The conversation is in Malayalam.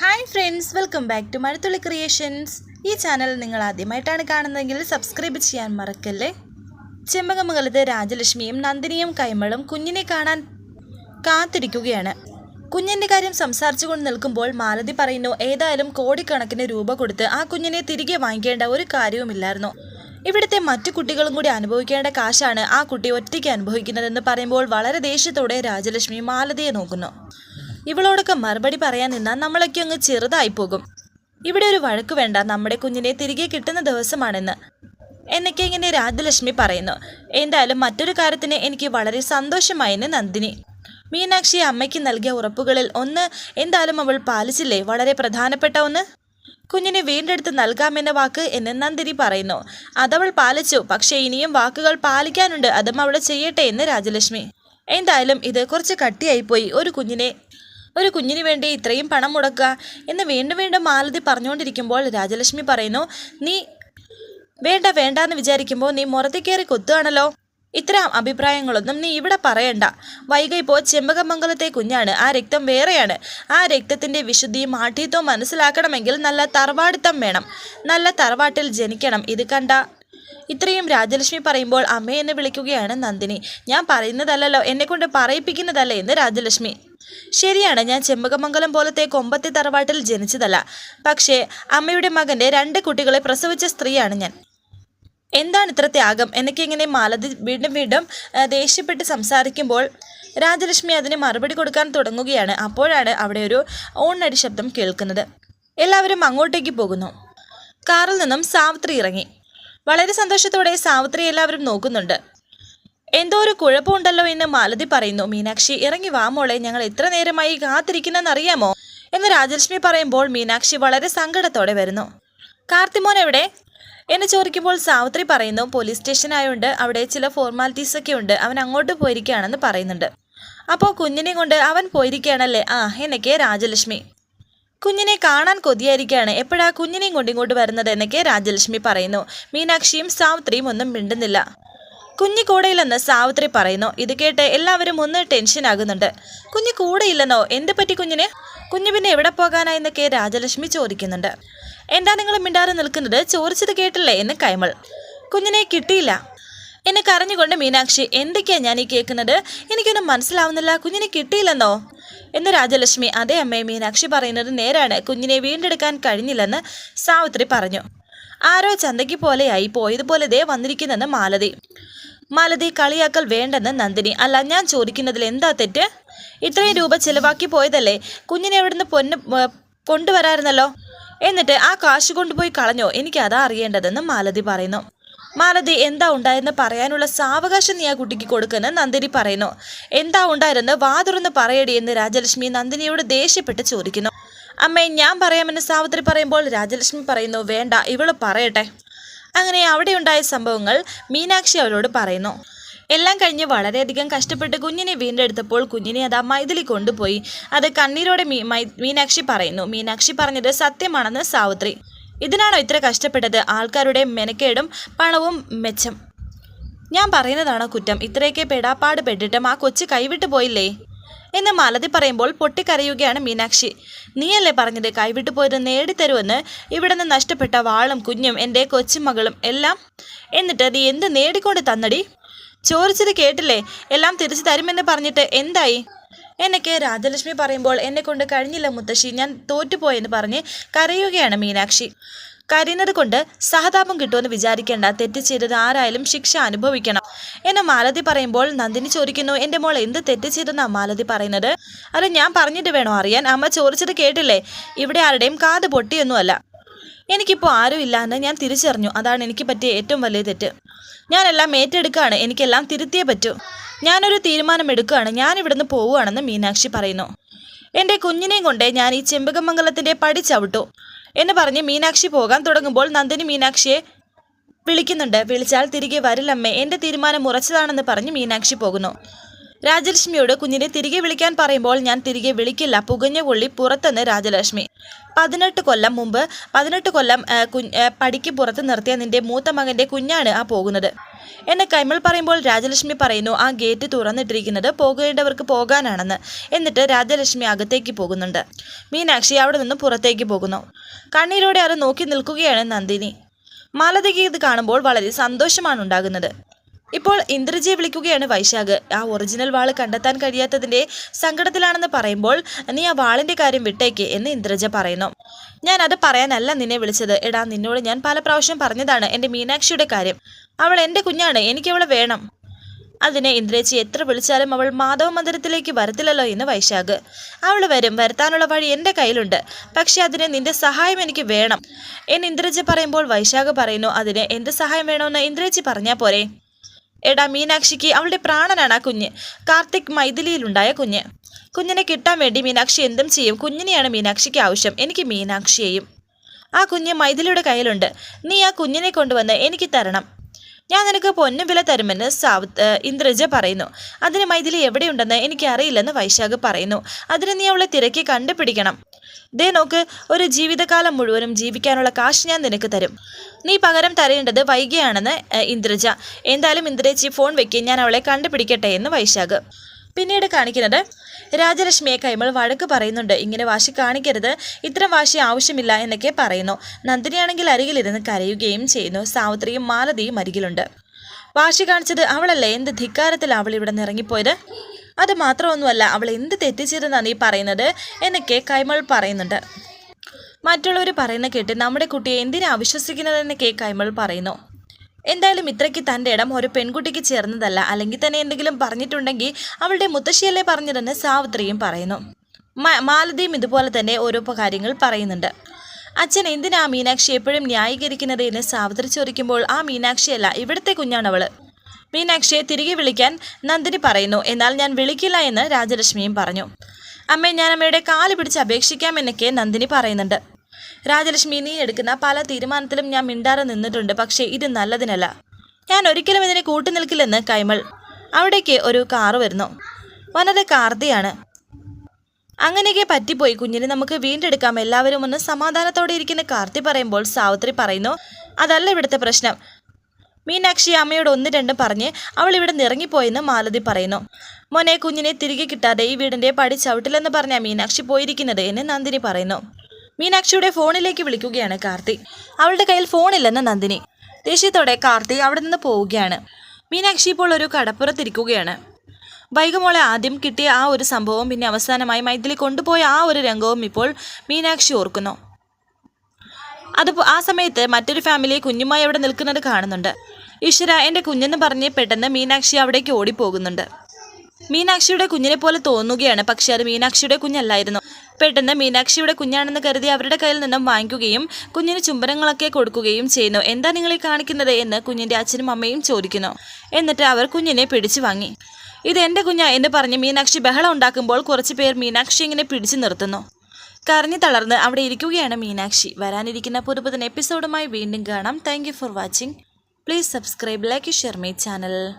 Hi friends welcome back to Mazhathulli creations ഈ ചാനൽ നിങ്ങൾ ആദ്യമായിട്ടാണ് കാണുന്നതെങ്കിൽ സബ്സ്ക്രൈബ് ചെയ്യാൻ മറക്കല്ലേ? ചെമ്പകമംഗലത്ത് രാജലക്ഷ്മിയും നന്ദിനിയും കൈമളും കുഞ്ഞിനെ കാണാൻ കാത്തിരിക്കുകയാണ്. കുഞ്ഞിന്റെ കാര്യം സംസാരിച്ചുകൊണ്ട് നിൽക്കുമ്പോൾ മാലതി പറയുന്നു ഏതായാലും കോടിക്കണക്കിന് രൂപ കൊടുത്ത് ആ കുഞ്ഞിനെ തിരികെ വാങ്ങിക്കേണ്ട ഒരു കാര്യവുമില്ലായിരുന്നു. ഇവിടുത്തെ മറ്റു കുട്ടികളും കൂടി അനുഭവിക്കേണ്ട കാശാണ് ആ കുട്ടി ഒറ്റയ്ക്ക് അനുഭവിക്കുന്നതെന്ന് പറയുമ്പോൾ വളരെ ദേഷ്യത്തോടെ രാജലക്ഷ്മി മാലതിയെ നോക്കുന്നു. ഇവളോടൊക്കെ മറുപടി പറയാൻ നിന്നാൽ നമ്മളൊക്കെ അങ്ങ് ചെറുതായി പോകും. ഇവിടെ ഒരു വഴക്ക് വേണ്ട. നമ്മുടെ കുഞ്ഞിനെ തിരികെ കിട്ടുന്ന ദിവസമാണെന്ന്. എന്നൊക്കെ ഇങ്ങനെ രാജലക്ഷ്മി പറയുന്നു. എന്തായാലും മറ്റൊരു കാര്യത്തിന് എനിക്ക് വളരെ സന്തോഷമായെന്ന് നന്ദിനി. മീനാക്ഷി അമ്മയ്ക്ക് നൽകിയ ഉറപ്പുകളിൽ ഒന്ന് എന്തായാലും അവൾ പാലിച്ചില്ലേ? വളരെ പ്രധാനപ്പെട്ട ഒന്ന്. കുഞ്ഞിനെ വീണ്ടെടുത്ത് നൽകാമെന്ന വാക്ക് എന്ന് നന്ദിനി പറയുന്നു. അതവൾ പാലിച്ചു. പക്ഷേ ഇനിയും വാക്കുകൾ പാലിക്കാനുണ്ട്. അതും അവൾ ചെയ്യട്ടെ എന്ന് രാജലക്ഷ്മി. എന്തായാലും ഇത് കുറച്ച് കട്ടിയായിപ്പോയി ഒരു കുഞ്ഞിനെ ഒരു കുഞ്ഞിന് വേണ്ടി ഇത്രയും പണം മുടക്കുക എന്ന് വീണ്ടും വീണ്ടും മാലതി പറഞ്ഞുകൊണ്ടിരിക്കുമ്പോൾ രാജലക്ഷ്മി പറയുന്നു നീ വേണ്ട വേണ്ട എന്ന് വിചാരിക്കുമ്പോൾ നീ മുറത്തി കയറി കൊത്തുകയാണല്ലോ ഇത്തരം അഭിപ്രായങ്ങളൊന്നും നീ ഇവിടെ പറയണ്ട. വൈകി ഇപ്പോൾ ചെമ്പകമംഗലത്തെ കുഞ്ഞാണ്. ആ രക്തം വേറെയാണ്. ആ രക്തത്തിന്റെ വിശുദ്ധിയും ആഠ്യത്വവും മനസ്സിലാക്കണമെങ്കിൽ നല്ല തറവാടിത്തം വേണം. നല്ല തറവാട്ടിൽ ജനിക്കണം. ഇത് കണ്ട ഇത്രയും രാജലക്ഷ്മി പറയുമ്പോൾ അമ്മയെന്ന് വിളിക്കുകയാണ് നന്ദിനി. ഞാൻ പറയുന്നതല്ലല്ലോ എന്നെക്കൊണ്ട് പറയിപ്പിക്കുന്നതല്ല എന്ന് രാജലക്ഷ്മി. ശരിയാണ് ഞാൻ ചെമ്പകമംഗലം പോലത്തെ കൊമ്പത്തെ തറവാട്ടിൽ ജനിച്ചതല്ല. പക്ഷേ അമ്മയുടെ മകന്റെ രണ്ട് കുട്ടികളെ പ്രസവിച്ച സ്ത്രീയാണ് ഞാൻ. എന്താണ് ഇത്ര ത്യാഗം? എന്നൊക്കെ ഇങ്ങനെ മാലതി വീണ്ടും വീണ്ടും ദേഷ്യപ്പെട്ട് സംസാരിക്കുമ്പോൾ രാജലക്ഷ്മി അതിന് മറുപടി കൊടുക്കാൻ തുടങ്ങുകയാണ്. അപ്പോഴാണ് അവിടെ ഒരു ഓണടി ശബ്ദം കേൾക്കുന്നത്. എല്ലാവരും അങ്ങോട്ടേക്ക് പോകുന്നു. കാറിൽ നിന്നും സാവിത്രി ഇറങ്ങി. വളരെ സന്തോഷത്തോടെ സാവിത്രി എല്ലാവരും നോക്കുന്നുണ്ട്. എന്തോ ഒരു കുഴപ്പമുണ്ടല്ലോ എന്ന് മാലതി പറയുന്നു. മീനാക്ഷി ഇറങ്ങി വാ മോളെ ഞങ്ങൾ എത്ര നേരമായി കാത്തിരിക്കുന്നെന്നറിയാമോ? എന്ന് രാജലക്ഷ്മി പറയുമ്പോൾ മീനാക്ഷി വളരെ സങ്കടത്തോടെ വരുന്നു. കാർത്തിമോൻ എവിടെ? എന്ന് ചോദിക്കുമ്പോൾ സാവിത്രി പറയുന്നു പോലീസ് സ്റ്റേഷൻ ആയതുകൊണ്ട് അവിടെ ചില ഫോർമാലിറ്റീസ് ഒക്കെ ഉണ്ട്. അവൻ അങ്ങോട്ട് പോയിരിക്കുകയാണെന്ന് പറയുന്നുണ്ട്. അപ്പോൾ കുഞ്ഞിനെ കൊണ്ട് അവൻ പോയിരിക്കുകയാണല്ലേ? ആ എന്നൊക്കെ രാജലക്ഷ്മി. കുഞ്ഞിനെ കാണാൻ കൊതിയായിരിക്കുകയാണ്. എപ്പോഴാ കുഞ്ഞിനെയും കൊണ്ട് ഇങ്ങോട്ട് വരുന്നത് എന്നൊക്കെ രാജലക്ഷ്മി പറയുന്നു. മീനാക്ഷിയും സാവിത്രിയും ഒന്നും മിണ്ടുന്നില്ല. കുഞ്ഞു കൂടെയില്ലെന്ന് സാവിത്രി പറയുന്നു. ഇത് കേട്ട് എല്ലാവരും ഒന്ന് ടെൻഷൻ ആകുന്നുണ്ട്. കുഞ്ഞു കൂടെയില്ലെന്നോ? എന്ത് പറ്റി കുഞ്ഞിന്? കുഞ്ഞു പിന്നെ എവിടെ പോകാനായെന്നൊക്കെ രാജലക്ഷ്മി ചോദിക്കുന്നുണ്ട്. എന്താ നിങ്ങൾ മിണ്ടാതെ നിൽക്കുന്നത്? ചോദിച്ചത് കേട്ടില്ലേ എന്ന് കൈമൾ. കുഞ്ഞിനെ കിട്ടിയില്ല. എന്നെ കരഞ്ഞുകൊണ്ട് മീനാക്ഷി എന്തൊക്കെയാ ഞാൻ ഈ കേൾക്കുന്നത്? എനിക്കൊന്നും മനസ്സിലാവുന്നില്ല. കുഞ്ഞിനെ കിട്ടിയില്ലെന്നോ? എന്ന് രാജലക്ഷ്മി അതേ അമ്മേ മീനാക്ഷി പറയുന്നത് നേരാണ്. കുഞ്ഞിനെ വീണ്ടെടുക്കാൻ കഴിഞ്ഞില്ലെന്ന് സാവിത്രി പറഞ്ഞു. ആരോ ചന്തയ്ക്ക് പോലെയായി പോയതുപോലെ ദേ വന്നിരിക്കുന്നെന്ന് മാലതി. മാലതി കളിയാക്കൽ വേണ്ടെന്ന് നന്ദിനി. അല്ല ഞാൻ ചോദിക്കുന്നതിൽ എന്താ തെറ്റ്? ഇത്രയും രൂപ ചിലവാക്കി പോയതല്ലേ? കുഞ്ഞിനെ എവിടുന്ന് പൊന്ന് കൊണ്ടുവരാറുണ്ടല്ലോ എന്നിട്ട് ആ കാശ് കൊണ്ടുപോയി കളഞ്ഞോ? എനിക്കതാ അറിയേണ്ടതെന്ന് മാലതി പറയുന്നു. മാലതി എന്താ ഉണ്ടായെന്ന് പറയാനുള്ള സാവകാശം നീ ആ കുട്ടിക്ക് കൊടുക്കുമെന്ന് നന്ദിനി പറയുന്നു. എന്താ ഉണ്ടായിരുന്ന് വാതുറന്ന് പറയടി എന്ന് രാജലക്ഷ്മി നന്ദിനിയോട് ദേഷ്യപ്പെട്ട് ചോദിക്കുന്നു. അമ്മേ ഞാൻ പറയാമെന്ന് സാവിത്രി പറയുമ്പോൾ രാജലക്ഷ്മി പറയുന്നു വേണ്ട ഇവൾ പറയട്ടെ. അങ്ങനെ അവിടെ ഉണ്ടായ സംഭവങ്ങൾ മീനാക്ഷി അവരോട് പറയുന്നു. എല്ലാം കഴിഞ്ഞ് വളരെയധികം കഷ്ടപ്പെട്ട് കുഞ്ഞിനെ വീണ്ടെടുത്തപ്പോൾ കുഞ്ഞിനെ അത് മൈതിലി കൊണ്ടുപോയി. അത് കണ്ണീരോടെ മീനാക്ഷി പറയുന്നു. മീനാക്ഷി പറഞ്ഞത് സത്യമാണെന്ന് സാവിത്രി. ഇതിനാണോ ഇത്ര കഷ്ടപ്പെട്ടത്? ആൾക്കാരുടെ മെനക്കേടും പണവും മെച്ചം. ഞാൻ പറയുന്നതാണോ കുറ്റം? ഇത്രയൊക്കെ പെടാപ്പാട് പെട്ടിട്ടും ആ കൊച്ചു കൈവിട്ടു പോയില്ലേ? എന്ന് മലതി പറയുമ്പോൾ പൊട്ടിക്കരയുകയാണ് മീനാക്ഷി. നീയല്ലേ പറഞ്ഞത് കൈവിട്ടു പോയത് നേടിത്തരുമെന്ന്? ഇവിടെ നിന്ന് നഷ്ടപ്പെട്ട വാളും കുഞ്ഞും എന്റെ കൊച്ചുമകളും എല്ലാം എന്നിട്ട് നീ എന്ത് നേടിക്കൊണ്ട് തന്നടി? ചോദിച്ചത് കേട്ടില്ലേ? എല്ലാം തിരിച്ചു തരുമെന്ന് പറഞ്ഞിട്ട് എന്തായി? എന്നൊക്കെ രാജലക്ഷ്മി പറയുമ്പോൾ എന്നെ കൊണ്ട് കഴിഞ്ഞില്ല മുത്തശ്ശി ഞാൻ തോറ്റുപോയെന്ന് പറഞ്ഞ് കരയുകയാണ് മീനാക്ഷി. കരയുന്നത് കൊണ്ട് സഹതാപം കിട്ടുമെന്ന് വിചാരിക്കേണ്ട തെറ്റ് ചെയ്തത് ആരായാലും ശിക്ഷ അനുഭവിക്കണം. എന്ന് മാലതി പറയുമ്പോൾ നന്ദിനി ചോദിക്കുന്നു എന്റെ മോൾ എന്ത് തെറ്റ് ചെയ്തെന്നാ മാലതി പറയുന്നത്? അത് ഞാൻ പറഞ്ഞിട്ട് വേണോ അറിയാൻ? അമ്മ ചോദിച്ചത് കേട്ടില്ലേ? ഇവിടെ ആരുടെയും കാത് പൊട്ടിയൊന്നുമല്ല. എനിക്കിപ്പോൾ ആരും ഇല്ല എന്ന് ഞാൻ തിരിച്ചറിഞ്ഞു. അതാണ് എനിക്ക് പറ്റിയ ഏറ്റവും വലിയ തെറ്റ്. ഞാനെല്ലാം ഏറ്റെടുക്കുകയാണ് എനിക്കെല്ലാം തിരുത്തിയേ പറ്റൂ. ഞാനൊരു തീരുമാനം എടുക്കുകയാണ് ഞാൻ ഇവിടുന്ന് പോവുകയാണെന്ന് മീനാക്ഷി പറയുന്നു. എന്റെ കുഞ്ഞിനെയും കൊണ്ട് ഞാൻ ഈ ചെമ്പകമംഗലത്തിന്റെ പടി ചവിട്ടു എന്ന് പറഞ്ഞ് മീനാക്ഷി പോകാൻ തുടങ്ങുമ്പോൾ നന്ദിനി മീനാക്ഷിയെ വിളിക്കുന്നുണ്ട്. വിളിച്ചാൽ തിരികെ വരില്ലമ്മേ എന്റെ തീരുമാനം ഉറച്ചതാണെന്ന് പറഞ്ഞ് മീനാക്ഷി പോകുന്നു. രാജലക്ഷ്മിയോട് കുഞ്ഞിനെ തിരികെ വിളിക്കാൻ പറയുമ്പോൾ ഞാൻ തിരികെ വിളിക്കില്ല. പുകഞ്ഞ പുള്ളി പുറത്തെന്ന് രാജലക്ഷ്മി. പതിനെട്ട് കൊല്ലം മുമ്പ് പതിനെട്ട് കൊല്ലം പടിക്ക് പുറത്ത് നിർത്തിയ നിന്റെ മൂത്ത മകന്റെ കുഞ്ഞാണ് ആ പോകുന്നത്. എന്ന് കൈമൾ പറയുമ്പോൾ രാജലക്ഷ്മി പറയുന്നു ആ ഗേറ്റ് തുറന്നിട്ടിരിക്കുന്നത് പോകേണ്ടവർക്ക് പോകാനാണെന്ന്. എന്നിട്ട് രാജലക്ഷ്മി അകത്തേക്ക് പോകുന്നുണ്ട്. മീനാക്ഷി അവിടെ നിന്ന് പുറത്തേക്ക് പോകുന്നു. കണ്ണീരോടെ അത് നോക്കി നിൽക്കുകയാണ് നന്ദിനി. മാലതിക്ക് ഇത് കാണുമ്പോൾ വളരെ സന്തോഷമാണ് ഉണ്ടാകുന്നത്. ഇപ്പോൾ ഇന്ദ്രജിയെ വിളിക്കുകയാണ് വൈശാഖ്. ആ ഒറിജിനൽ വാൾ കണ്ടെത്താൻ കഴിയാത്തതിന്റെ സങ്കടത്തിലാണെന്ന് പറയുമ്പോൾ നീ ആ വാളിന്റെ കാര്യം വിട്ടേക്ക് എന്ന് ഇന്ദ്രജ പറയുന്നു. ഞാൻ അത് പറയാനല്ല നിന്നെ വിളിച്ചത്. എടാ നിന്നോട് ഞാൻ പല പ്രാവശ്യം പറഞ്ഞതാണ് എന്റെ മീനാക്ഷിയുടെ കാര്യം. അവൾ എന്റെ കുഞ്ഞാണ്. എനിക്ക് അവളെ വേണം. അതിനെ ഇന്ദ്രേച്ചി എത്ര വിളിച്ചാലും അവൾ മാധവ മന്ദിരത്തിലേക്ക് വരത്തില്ലല്ലോ എന്ന് വൈശാഖ്. അവൾ വരും. വരുത്താനുള്ള വഴി എന്റെ കയ്യിലുണ്ട്. പക്ഷെ അതിനെ നിന്റെ സഹായം എനിക്ക് വേണം. എന്ന് ഇന്ദ്രജ പറയുമ്പോൾ വൈശാഖ് പറയുന്നു അതിന് എന്ത് സഹായം വേണമെന്ന് ഇന്ദ്രേച്ചി പറഞ്ഞാൽ പോരെ? എടാ മീനാക്ഷിക്ക് അവളുടെ പ്രാണനാണ് ആ കുഞ്ഞ്. കാർത്തിക് മൈഥിലിയിലുണ്ടായ കുഞ്ഞ്. കുഞ്ഞിനെ കിട്ടാൻ വേണ്ടി മീനാക്ഷി എന്തും ചെയ്യും. കുഞ്ഞിനെയാണ് മീനാക്ഷിക്ക് ആവശ്യം. എനിക്ക് മീനാക്ഷിയെയും. ആ കുഞ്ഞ് മൈഥിലിയുടെ കയ്യിലുണ്ട്. നീ ആ കുഞ്ഞിനെ കൊണ്ടുവന്ന് എനിക്ക് തരണം. ഞാൻ നിനക്ക് പൊന്നും വില തരുമെന്ന് സാവത്ത് ഇന്ദ്രജ പറയുന്നു. അതിന് മൈഥിലി എവിടെയുണ്ടെന്ന് എനിക്കറിയില്ലെന്ന് വൈശാഖ് പറയുന്നു. അതിന് നീ അവളെ തിരക്കി കണ്ടുപിടിക്കണം. ദേ നോക്ക് ഒരു ജീവിതകാലം മുഴുവനും ജീവിക്കാനുള്ള കാശ് ഞാൻ നിനക്ക് തരും. നീ പകരം തരേണ്ടത് വൈകിയാണെന്ന് ഇന്ദ്രജ. എന്തായാലും ഇന്ദ്രജി ഫോൺ വെക്കി ഞാൻ അവളെ കണ്ടുപിടിക്കട്ടെ എന്ന് വൈശാഖ്. പിന്നീട് കാണിക്കുന്നത് രാജലക്ഷ്മിയെ കൈമൾ വഴക്ക് പറയുന്നുണ്ട്. ഇങ്ങനെ വാശി കാണിക്കരുത്. ഇത്തരം വാശി ആവശ്യമില്ല എന്നൊക്കെ പറയുന്നു. നന്ദിനിയാണെങ്കിൽ അരികിലിരുന്ന് കരയുകയും ചെയ്യുന്നു. സാവിത്രിയും മാലതിയും അരികിലുണ്ട്. വാശി കാണിച്ചത് അവളല്ലേ? എന്ത് ധിക്കാരത്തിൽ അവൾ ഇവിടെ നിന്ന് ഇറങ്ങിപ്പോയത് അത് മാത്രമൊന്നുമല്ല അവൾ എന്ത് തെറ്റിച്ചിരുന്നാണ് നീ പറയുന്നത്? എന്നൊക്കെ കൈമൾ പറയുന്നുണ്ട്. മറ്റുള്ളവർ പറയുന്ന കേട്ട് നമ്മുടെ കുട്ടിയെ എന്തിനാ വിശ്വസിക്കുന്നതെന്നൊക്കെ കൈമൾ പറയുന്നു. എന്തായാലും ഇത്രയ്ക്ക് തന്റെ ഇടം ഒരു പെൺകുട്ടിക്ക് ചേർന്നതല്ല. അല്ലെങ്കിൽ തന്നെ എന്തെങ്കിലും പറഞ്ഞിട്ടുണ്ടെങ്കിൽ അവളുടെ മുത്തശ്ശിയല്ലേ പറഞ്ഞതെന്ന് സാവിത്രിയും പറയുന്നു. മാലതിയും ഇതുപോലെ തന്നെ ഓരോ കാര്യങ്ങൾ പറയുന്നുണ്ട്. അച്ഛൻ എന്തിനാ മീനാക്ഷി എപ്പോഴും ന്യായീകരിക്കുന്നത് എന്ന് സാവിത്രി ചോദിക്കുമ്പോൾ ആ മീനാക്ഷിയല്ല ഇവിടുത്തെ കുഞ്ഞാണവൾ മീനാക്ഷിയെ തിരികെ വിളിക്കാൻ നന്ദിനി പറയുന്നു. എന്നാൽ ഞാൻ വിളിക്കില്ല എന്ന് രാജലക്ഷ്മിയും പറഞ്ഞു. അമ്മേ ഞാൻ അമ്മയുടെ കാൽ പിടിച്ച് അപേക്ഷിക്കാമെന്നൊക്കെ നന്ദിനി പറയുന്നുണ്ട്. രാജലക്ഷ്മി നീ എടുക്കുന്ന പല തീരുമാനത്തിലും ഞാൻ മിണ്ടാതെ നിന്നിട്ടുണ്ട് പക്ഷേ ഇത് നല്ലതിനല്ല. ഞാൻ ഒരിക്കലും ഇതിനെ കൂട്ടു നിൽക്കില്ലെന്ന് കൈമൾ. അവിടേക്ക് ഒരു കാറ് വരുന്നു. വന്നത് കാർത്തിയാണ്. അങ്ങനെയൊക്കെ പറ്റിപ്പോയി കുഞ്ഞിനെ. നമുക്ക് വീണ്ടെടുക്കാം. എല്ലാവരും ഒന്ന് സമാധാനത്തോടെ ഇരിക്കുന്ന കാർത്തി പറയുമ്പോൾ സാവിത്രി പറയുന്നു അതല്ല ഇവിടുത്തെ പ്രശ്നം. മീനാക്ഷി അമ്മയോട് ഒന്ന് രണ്ടും പറഞ്ഞ് അവൾ ഇവിടെ നിറങ്ങിപ്പോയെന്ന് മാലതി പറയുന്നു. മോനെ കുഞ്ഞിനെ തിരികെ കിട്ടാതെ ഈ വീടിന്റെ പടി ചവിട്ടില്ലെന്ന് പറഞ്ഞ മീനാക്ഷി പോയിരിക്കുന്നത്? എന്ന് നന്ദിനി പറയുന്നു. മീനാക്ഷിയുടെ ഫോണിലേക്ക് വിളിക്കുകയാണ് കാർത്തി. അവളുടെ കയ്യിൽ ഫോണില്ലെന്ന് നന്ദിനി. ദേഷ്യത്തോടെ കാർത്തി അവിടെ നിന്ന് പോവുകയാണ്. മീനാക്ഷി ഇപ്പോൾ ഒരു കടപ്പുറത്തിരിക്കുകയാണ്. വൈകുമോളെ ആദ്യം കിട്ടിയ ആ ഒരു സംഭവം പിന്നെ അവസാനമായി മൈഥിലി കൊണ്ടുപോയ ആ ഒരു രംഗവും ഇപ്പോൾ മീനാക്ഷി ഓർക്കുന്നു. അത് ആ സമയത്ത് മറ്റൊരു ഫാമിലി കുഞ്ഞുമായി അവിടെ നിൽക്കുന്നത് കാണുന്നുണ്ട്. ഈശ്വര എന്റെ കുഞ്ഞെന്ന് പറഞ്ഞ് പെട്ടെന്ന് മീനാക്ഷി അവിടേക്ക് ഓടിപ്പോകുന്നുണ്ട്. മീനാക്ഷിയുടെ കുഞ്ഞിനെ പോലെ തോന്നുകയാണ്. പക്ഷെ അത് മീനാക്ഷിയുടെ കുഞ്ഞല്ലായിരുന്നു. പെട്ടെന്ന് മീനാക്ഷിയുടെ കുഞ്ഞാണെന്ന് കരുതി അവരുടെ കയ്യിൽ നിന്നും വാങ്ങിക്കുകയും കുഞ്ഞിന് ചുംബനങ്ങളൊക്കെ കൊടുക്കുകയും ചെയ്യുന്നു. എന്താ നിങ്ങളെ കാണിക്കുന്നത്? എന്ന് കുഞ്ഞിന്റെ അച്ഛനും അമ്മയും ചോദിക്കുന്നു. എന്നിട്ട് അവർ കുഞ്ഞിനെ പിടിച്ചു വാങ്ങി. ഇത് എന്റെ കുഞ്ഞാ എന്ന് പറഞ്ഞ് മീനാക്ഷി ബഹളം ഉണ്ടാക്കുമ്പോൾ കുറച്ചു പേർ മീനാക്ഷി ഇങ്ങനെ പിടിച്ചു നിർത്തുന്നു. കരഞ്ഞു തളർന്ന് അവിടെ ഇരിക്കുകയാണ് മീനാക്ഷി. വരാനിരിക്കുന്ന പുതുപുതൻ എപ്പിസോഡുമായി വീണ്ടും കാണാം. Thank for watching please subscribe like share my channel